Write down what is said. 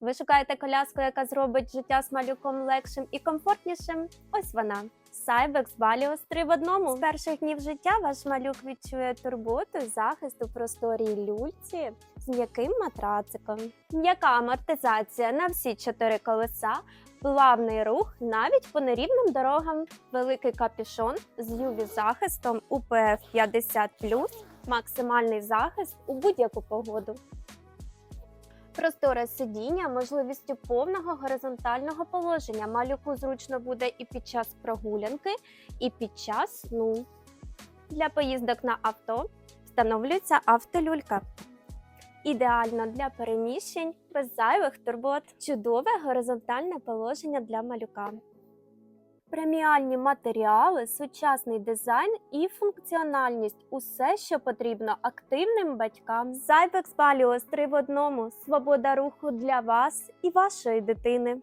Ви шукаєте коляску, яка зробить життя з малюком легшим і комфортнішим? Ось вона. Cybex Valios 3 в одному. З перших днів життя ваш малюк відчує турботу і захист у просторій люльці з м'яким матрациком. М'яка амортизація на всі чотири колеса, плавний рух навіть по нерівним дорогам, великий капюшон з UV захистом UPF 50 максимальний захист у будь-яку погоду. Просторе сидіння можливістю повного горизонтального положення. Малюку зручно буде і під час прогулянки, і під час сну. Для поїздок на авто встановлюється автолюлька. Ідеально для переміщень без зайвих турбот. Чудове горизонтальне положення для малюка. Преміальні матеріали, сучасний дизайн і функціональність усе, що потрібно активним батькам. Zybex Valios 3 в одному. Свобода руху для вас і вашої дитини.